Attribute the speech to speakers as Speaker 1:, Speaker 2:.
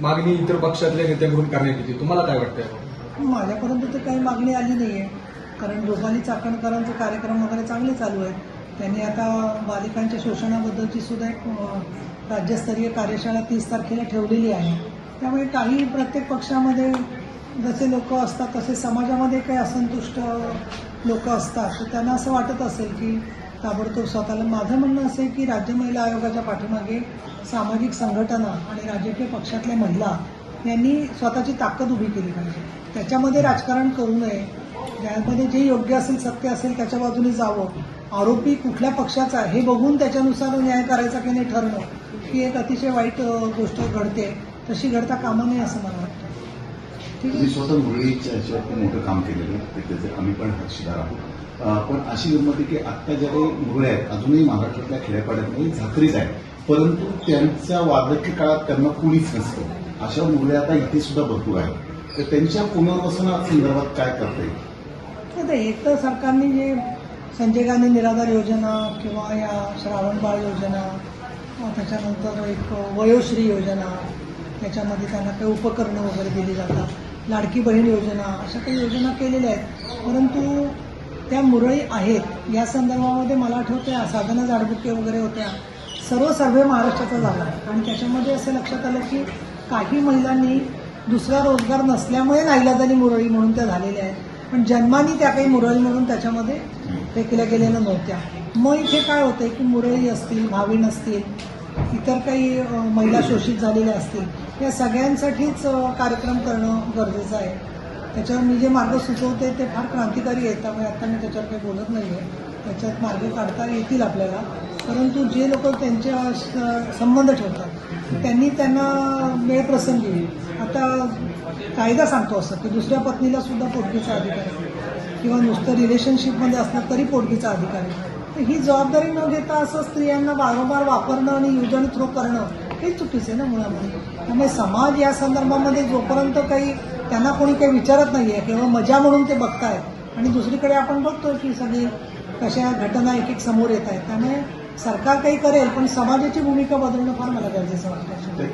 Speaker 1: मागणी इतर पक्षातल्या नेत्यांकडून करण्यात येते. तुम्हाला काय वाटतंय?
Speaker 2: माझ्यापर्यंत तर काही मागणी आली नाही आहे कारण रुपाली चाकणकरांचे कार्यक्रम वगैरे चांगले चालू आहेत. त्यांनी आता बालिकांच्या शोषणाबद्दलची सुद्धा एक राज्यस्तरीय कार्यशाळा तीस तारखेला ठेवलेली आहे. त्यामुळे काही प्रत्येक पक्षामध्ये जसे लोक असतात तसे समाजामध्ये काही असंतुष्ट लोक असतात. तर त्यांना असं वाटत असेल की ताबडतोब स्वतःला. माझं म्हणणं असं आहे की राज्य महिला आयोगाच्या पाठीमागे सामाजिक संघटना आणि राजकीय पक्षातल्या महिला यांनी स्वतःची ताकद उभी केली पाहिजे. त्याच्यामध्ये राजकारण करू नये. ज्यामध्ये जे योग्य असेल सत्य असेल त्याच्या बाजूने जावं. आरोपी कुठल्या पक्षाचा आहे हे बघून त्याच्यानुसार न्याय करायचा की नाही ठरणं ही एक अतिशय वाईट गोष्ट घडते. तशी घडता कामा नये असं मला वाटतं.
Speaker 3: तुम्ही स्वतः मुरळीच्या ह्याच्यावर खूप मोठं काम केलेलं आहे. ते त्याचे आम्ही पण हक्षीदार आहोत. पण अशी गंमत आहे की आत्ता ज्या काही मुरळे आहेत अजूनही महाराष्ट्रातल्या खेड्यापाड्यात झाकरीच आहे परंतु त्यांच्या वार्धक्य काळात त्यांना कुणीच नसतं. अशा मुरळे आता इथे सुद्धा भरपूर आहेत. तर त्यांच्या पुनर्वसनासंदर्भात काय करता येईल?
Speaker 2: एक तर सरकारने जे संजय गांधी निराधार योजना किंवा या श्रावणबाळ योजना त्याच्यानंतर एक वयोश्री योजना त्याच्यामध्ये त्यांना काही उपकरणं वगैरे दिली जातात. लाडकी बहीण योजना अशा काही योजना केलेल्या आहेत. परंतु त्या मुरळी आहेत. या संदर्भामध्ये मला आठवते साधना जाडबुके वगैरे होत्या. सर्व सर्वे महाराष्ट्राचा झाला. आणि त्याच्यामध्ये असं लक्षात आलं की काही महिलांनी दुसरा रोजगार नसल्यामुळे नाईलाजानी मुरळी म्हणून त्या झालेल्या आहेत. पण जन्मानी त्या काही मुरळी म्हणून त्याच्यामध्ये फेकल्या गेलेल्या नव्हत्या. मग इथे काय होतंय की मुरळी असतील भाविण असतील इतर काही महिला शोषित झालेल्या असतील या सगळ्यांसाठीच कार्यक्रम करणं गरजेचं आहे. त्याच्यावर मी जे मार्ग सुचवते ते फार क्रांतिकारी आहेत त्यामुळे आता मी त्याच्यावर काही बोलत नाही आहे त्याच्यात मार्ग काढता येतील आपल्याला. परंतु जे लोक त्यांच्या संबंध ठेवतात त्यांनी त्यांना वेळप्रसंगी आता कायदा सांगतो असं की दुसऱ्या पत्नीला सुद्धा पोटगीचा अधिकार आहे. किंवा नुसतं रिलेशनशिपमध्ये असलं तरी पोटगीचा अधिकार आहे. ही जबाबदारी न घेता असं स्त्रियांना वारंवार वापरणं आणि यूज आणि थ्रो करणं हे चुकीचं आहे ना मुळामध्ये. त्यामुळे समाज या संदर्भामध्ये जोपर्यंत काही त्यांना कोणी काही विचारत नाही आहे केवळ मजा म्हणून ते बघतायत आणि दुसरीकडे आपण बघतोय की सगळी कशा घटना एक एक समोर येत आहेत. त्यामुळे सरकार काही करेल पण समाजाची भूमिका बदलणं फार मला गरजेचं वाटतं.